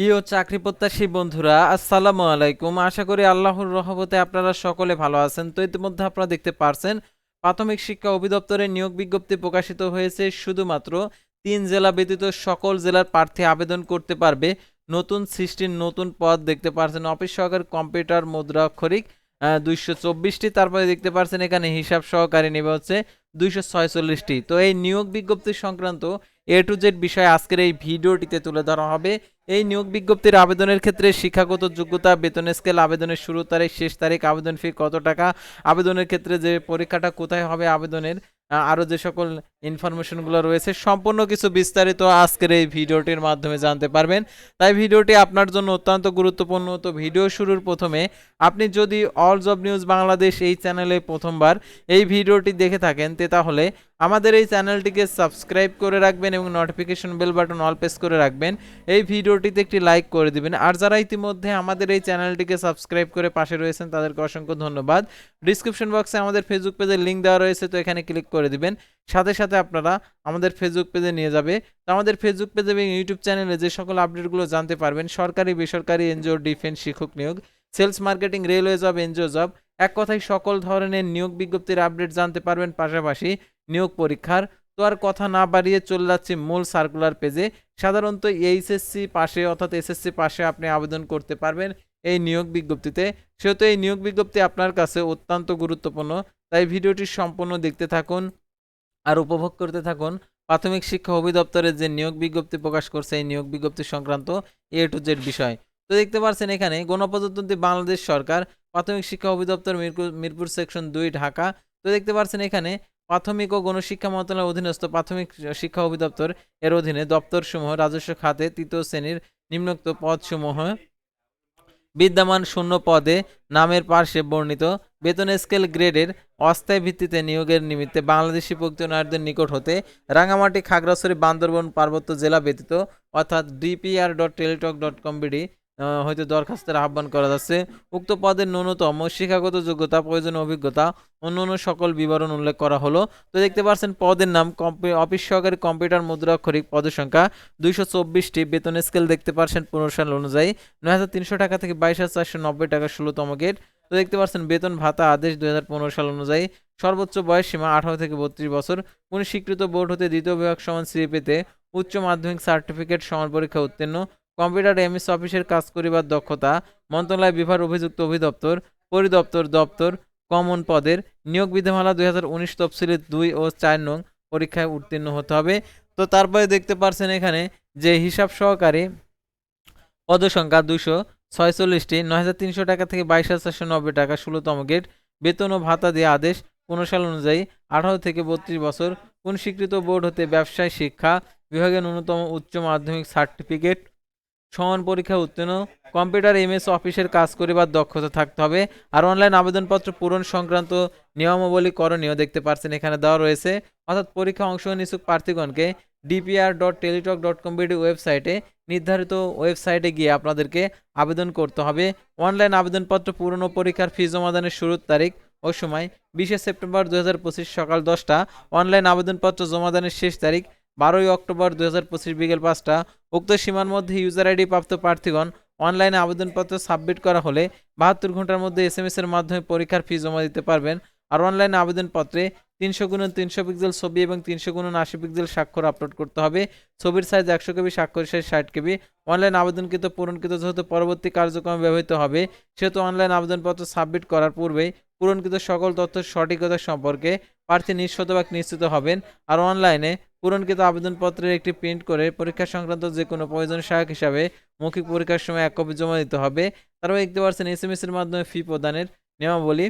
প্রিয় চাকরি প্রত্যাশী বন্ধুরা, আসসালামু আলাইকুম। আশা করি আল্লাহর রহমতে আপনারা সকলে ভালো আছেন। তো ইতিমধ্যে আপনারা দেখতে পারছেন, প্রাথমিক শিক্ষা অধিদপ্তরের নিয়োগ বিজ্ঞপ্তি প্রকাশিত হয়েছে। শুধুমাত্র তিন জেলা ব্যতীত সকল জেলার প্রার্থী আবেদন করতে পারবে। নতুন সৃষ্টির নতুন পদ দেখতে পারছেন অফিস সহকারী কম্পিউটার মুদ্রা অক্ষরিক দুইশো চব্বিশটি। তারপরে দেখতে পারছেন এখানে হিসাব সহকারী নেবে হচ্ছে দুইশো ছয়চল্লিশটি। তো এই নিয়োগ বিজ্ঞপ্তি সংক্রান্ত এ টু জেড বিষয় আজকের এই ভিডিওটিতে তুলে ধরা হবে। এই নিয়োগ বিজ্ঞপ্তির আবেদনের ক্ষেত্রে শিক্ষাগত যোগ্যতা বেতন স্কেল আবেদনের শুরু তারিখ শেষ তারিখ আবেদন ফি কত টাকা আবেদনের ক্ষেত্রে যে পরীক্ষাটা কোথায় হবে আবেদনের আহ, আরও যে সকল ইনফরমেশনগুলো রয়েছে সম্পূর্ণ কিছু বিস্তারিত আজকের এই ভিডিওটির মাধ্যমে জানতে পারবেন। তাই ভিডিওটি আপনার জন্য অত্যন্ত গুরুত্বপূর্ণ। তো ভিডিও শুরুর প্রথমে আপনি যদি অল জব নিউজ বাংলাদেশ এই চ্যানেলে প্রথমবার এই ভিডিওটি দেখে থাকেন তে তাহলে আমাদের এই চ্যানেলটিকে সাবস্ক্রাইব করে রাখবেন এবং notification bell button all press করে রাখবেন। এই ভিডিওটিতে একটি লাইক করে দিবেন। আর যারা ইতিমধ্যে আমাদের এই চ্যানেলটিকে সাবস্ক্রাইব করে পাশে রয়েছেন, তাদেরকে অসংখ্য ধন্যবাদ। ডিসক্রিপশন বক্সে আমাদের ফেসবুক পেজের লিঙ্ক দেওয়া রয়েছে, তো এখানে ক্লিক করে দিবেন। সাথে সাথে আপনারা আমাদের ফেসবুক পেজে নিয়ে যাবে। তো আমাদের ফেসবুক পেজে এবং ইউটিউব চ্যানেলে যে সকল আপডেটগুলো জানতে পারবেন, সরকারি, বেসরকারি এনজিও ডিফেন্স শিক্ষক নিয়োগ sales marketing railway job NGO job এক কথায় সকল ধরনের নিয়োগ বিজ্ঞপ্তির আপডেট জানতে পারবেন পাশাপাশি। নিয়োগ পরীক্ষার। তো আর কথা না বাড়িয়ে চলে যাচ্ছে মূল সার্কুলার পেজে সাধারণত এইচএসসি পাশে অর্থাৎ এসএসসি পাশে আপনি আবেদন করতে পারবেন এই নিয়োগ বিজ্ঞপ্তিতে। সেহেতু এই নিয়োগ বিজ্ঞপ্তি আপনার কাছে অত্যন্ত গুরুত্বপূর্ণ। তাই ভিডিওটি সম্পূর্ণ দেখতে থাকুন আর উপভোগ করতে থাকুন। প্রাথমিক শিক্ষা অধিদপ্তরের যে নিয়োগ বিজ্ঞপ্তি প্রকাশ করছে এই নিয়োগ বিজ্ঞপ্তি সংক্রান্ত এ টু জেড বিষয়। তো দেখতে পাচ্ছেন এখানে গণপ্রজাতন্ত্রী বাংলাদেশ সরকার, প্রাথমিক শিক্ষা অধিদপ্তর মিরপুর মিরপুর সেকশন দুই, ঢাকা। তো দেখতে পাচ্ছেন এখানে প্রাথমিক ও গণশিক্ষা মন্ত্রণালয়ের অধীনস্থ প্রাথমিক শিক্ষা অধিদপ্তর এর অধীনে দপ্তরসমূহ রাজস্ব খাতে তৃতীয় শ্রেণির নিম্নোক্ত পদসমূহ বিদ্যমান শূন্য পদে নামের পার্শ্বে বর্ণিত। বেতন স্কেল গ্রেডের অস্থায়ী ভিত্তিতে নিয়োগের নিমিত্তে বাংলাদেশি প্রক্রিয়নারদের নিকট হতে রাঙামাটি খাগড়াছড়ি বান্দরবন পার্বত্য জেলা ব্যতীত, অর্থাৎ DPR dot Teletalk dot com BD হয়তো দরখাস্তের আহ্বান করা যাচ্ছে। উক্ত পদের ন্যূনতম শিক্ষাগত যোগ্যতা প্রয়োজন অভিজ্ঞতা অন্য অন্য সকল বিবরণ উল্লেখ করা হলো। তো দেখতে পাচ্ছেন, পদের নাম অফিস সহকারী কম্পিউটার মুদ্রাক্ষরিক পদের সংখ্যা দুইশো চব্বিশটি। বেতন স্কেল দেখতে পাচ্ছেন পনেরো সাল অনুযায়ী নয় হাজার তিনশো টাকা থেকে বাইশ হাজার চারশো নব্বই টাকা ষোলোতম গেট। তো দেখতে পাচ্ছেন, বেতন ভাতা আদেশ দুই হাজার পনেরো সাল অনুযায়ী সর্বোচ্চ বয়স সীমা আঠারো থেকে বত্রিশ বছর। কোন স্বীকৃত বোর্ড হতে দ্বিতীয় বিভাগ সমান সিএ পেতে উচ্চ মাধ্যমিক সার্টিফিকেট সমান পরীক্ষা উত্তীর্ণ। কম্পিউটার এমএস অফিসের কাজ করিবার দক্ষতা, মন্ত্রণালয় বিভাগ অভিযুক্ত অভিদপ্তর পরিদপ্তর দপ্তর, কমন পদের নিয়োগ বিধিমালা দুই হাজার উনিশ তফসিলে দুই ও চার নং পরীক্ষায় উত্তীর্ণ হতে হবে। তো তারপরে দেখতে পারছেন এখানে যে হিসাব সহকারী পদসংখ্যা দুশো ছয়চল্লিশটি, নয় হাজার তিনশো টাকা থেকে বাইশ হাজার চারশো নব্বই টাকা ষোলোতম গেট বেতন ও ভাতা দিয়ে আদেশ পনেরো সাল অনুযায়ী আঠারো থেকে বত্রিশ বছর, কোন স্বীকৃত বোর্ড হতে ব্যবসায়, শিক্ষা বিভাগের ন্যূনতম উচ্চ মাধ্যমিক সার্টিফিকেট সমান পরীক্ষা উত্তীর্ণ, কম্পিউটার এমএস অফিসের কাজ করিবার দক্ষতা থাকতে হবে। আর অনলাইন আবেদনপত্র পূরণ সংক্রান্ত নিয়মাবলী করণীয় দেখতে পাচ্ছেন এখানে দেওয়া রয়েছে। অর্থাৎ পরীক্ষা অংশ নিছুক প্রার্থীগণকে DPR dot Teletalk dot com ওয়েবসাইটে নির্ধারিত ওয়েবসাইটে গিয়ে আপনাদেরকে আবেদন করতে হবে। অনলাইন আবেদনপত্র পূরণ ও পরীক্ষার ফি জমাদানের শুরুর তারিখ ও সময় বিশে সেপ্টেম্বর দু হাজার পঁচিশ সকাল দশটা। অনলাইন আবেদনপত্র জমাদানের শেষ তারিখ বারোই অক্টোবর দু হাজার পঁচিশ বিকেল পাঁচটা, উক্ত সীমার মধ্যে ইউজার আইডি প্রাপ্ত প্রার্থীগণ অনলাইনে আবেদনপত্র সাবমিট করা হলে বাহাত্তর ঘণ্টার মধ্যে এস এম এস এর মাধ্যমে পরীক্ষার ফি জমা দিতে পারবেন। আর অনলাইনে আবেদনপত্রে তিনশো গুণন তিনশো পিক্সেল ছবি এবং তিনশো গুণন আশি পিক্সেল স্বাক্ষর আপলোড করতে হবে। ছবির সাইজ একশো কেবি স্বাক্ষর সাইজ ষাট কেবি। অনলাইন আবেদনকৃত, পূরণকৃত যেহেতু পরবর্তী কার্যক্রমে ব্যবহৃত হবে, সেহেতু অনলাইন আবেদনপত্র সাবমিট করার পূর্বেই পূরণকৃত সকল তথ্য সঠিকতা সম্পর্কে প্রার্থী নিঃশতভাগ নিশ্চিত হবেন। আর অনলাইনে পূরণকৃত আবেদনপত্রের একটি প্রিন্ট করে পরীক্ষা সংক্রান্ত যে কোনো প্রয়োজন সহায়ক হিসাবে মৌখিক পরীক্ষার সময় এক কপি জমা দিতে হবে। তারপর দেখতে পারছেন এস এর মাধ্যমে ফি প্রদানের নিয়মাবলী।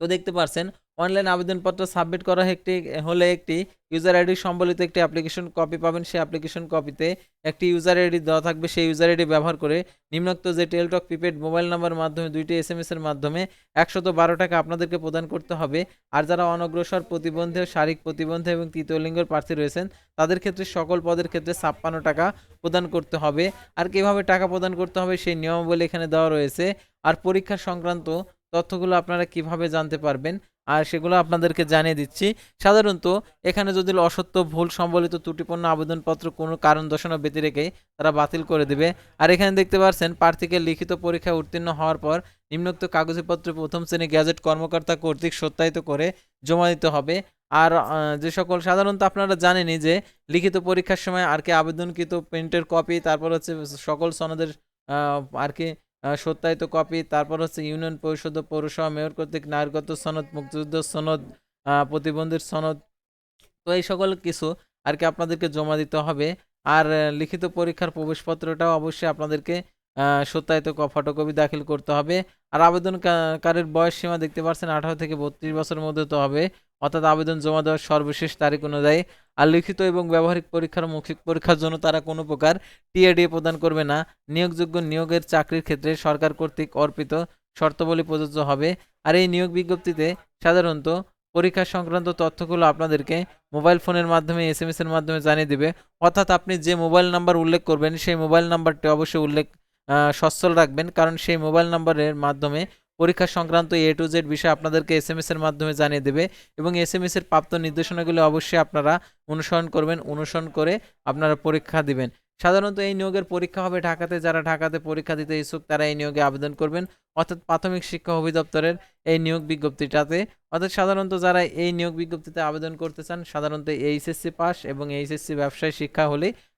তো দেখতে পাচ্ছেন অনলাইন আবেদনপত্র সাবমিট করা একটি, হলে একটি ইউজার আইডি সম্বলিত একটি অ্যাপ্লিকেশন কপি পাবেন। সেই অ্যাপ্লিকেশন কপিতে একটি ইউজার আইডি দেওয়া থাকবে। সেই ইউজার আইডি ব্যবহার করে নিম্নোক্ত যে টেলটক প্রিপেড মোবাইল নাম্বার মাধ্যমে, দুইটি এস এম এস এর মাধ্যমে একশত বারো টাকা আপনাদেরকে প্রদান করতে হবে। আর যারা অনগ্রসর প্রতিবন্ধী, শারীরিক প্রতিবন্ধী এবং তৃতীয় লিঙ্গের প্রার্থী রয়েছেন, তাদের ক্ষেত্রে সকল পদের ক্ষেত্রে ছাপ্পান্ন টাকা প্রদান করতে হবে। আর কীভাবে টাকা প্রদান করতে হবে, সেই নিয়মাবলী এখানে দেওয়া রয়েছে। আর পরীক্ষা সংক্রান্ত তথ্যগুলো আপনারা কীভাবে জানতে পারবেন আর সেগুলো আপনাদেরকে জানিয়ে দিচ্ছি। সাধারণত এখানে যদি অসত্য, ভুল সম্বলিত ত্রুটিপূর্ণ আবেদনপত্র কোনো কারণ দর্শানো ব্যতি রেখে তারা বাতিল করে দেবে। আর এখানে দেখতে পাচ্ছেন প্রার্থীকে লিখিত পরীক্ষায় উত্তীর্ণ হওয়ার পর নিম্নোক্ত কাগজপত্র প্রথম শ্রেণি গ্যাজেট কর্মকর্তা কর্তৃক সত্যায়িত করে জমা দিতে হবে। আর যে সকল সাধারণত আপনারা জানেনই যে লিখিত পরীক্ষার সময় আর কি আবেদনকৃত প্রিন্টের কপি, তারপর হচ্ছে সকল সনদের আর কি সত্যায়িত কপি, তারপর হচ্ছে ইউনিয়ন পরিষদ ও পৌরসভা মেয়র কর্তৃক নাগরিকত্ব সনদ, মুক্তিযুদ্ধ সনদ প্রতিবন্ধীর সনদ, তো এই সকল কিছু আর কি আপনাদেরকে জমা দিতে হবে। আর লিখিত পরীক্ষার প্রবেশপত্রটাও অবশ্যই আপনাদেরকে সত্যায়িত ফটোকপি দাখিল করতে হবে। আর আবেদনকারীর বয়স সীমা দেখতে পাচ্ছেন আঠারো থেকে বত্রিশ বছরের মধ্যে তো হবে। অর্থাৎ আবেদন জমা দেওয়ার সর্বশেষ তারিখ অনুযায়ী আর লিখিত এবং ব্যবহারিক পরীক্ষার মৌখিক পরীক্ষার জন্য তারা কোনো প্রকার টিএডি প্রদান করবে না। নিয়োগযোগ্য নিয়োগের চাকরির ক্ষেত্রে সরকার কর্তৃক অর্পিত শর্তাবলী প্রযোজ্য হবে। আর এই নিয়োগ বিজ্ঞপ্তিতে সাধারণত পরীক্ষা সংক্রান্ত তথ্যগুলো আপনাদেরকে মোবাইল ফোনের মাধ্যমে এস এম এর মাধ্যমে জানিয়ে দেবে। অর্থাৎ আপনি যে মোবাইল নাম্বার উল্লেখ করবেন, সেই মোবাইল নাম্বারটি অবশ্যই উল্লেখ সচ্ছল রাখবেন। কারণ সেই মোবাইল নাম্বারের মাধ্যমে পরীক্ষা সংক্রান্ত এ টু জেড বিষয় আপনাদেরকে এস এম এর মাধ্যমে জানিয়ে দেবে এবং এস এম এর প্রাপ্ত নির্দেশনাগুলো অবশ্যই আপনারা অনুসরণ করবেন, অনুসরণ করে আপনারা পরীক্ষা দিবেন। সাধারণত এই নিয়োগের পরীক্ষা হবে ঢাকাতে, যারা ঢাকাতে পরীক্ষা দিতে ইচ্ছুক তারা এই নিয়োগে আবেদন করবেন। অর্থাৎ প্রাথমিক শিক্ষা অধিদপ্তরের এই নিয়োগ বিজ্ঞপ্তিটাতে। অর্থাৎ সাধারণত যারা এই নিয়োগ বিজ্ঞপ্তিতে আবেদন করতে চান, সাধারণত এইচএসসি পাস এবং এইচএসসি ব্যবসায় শিক্ষা হলেই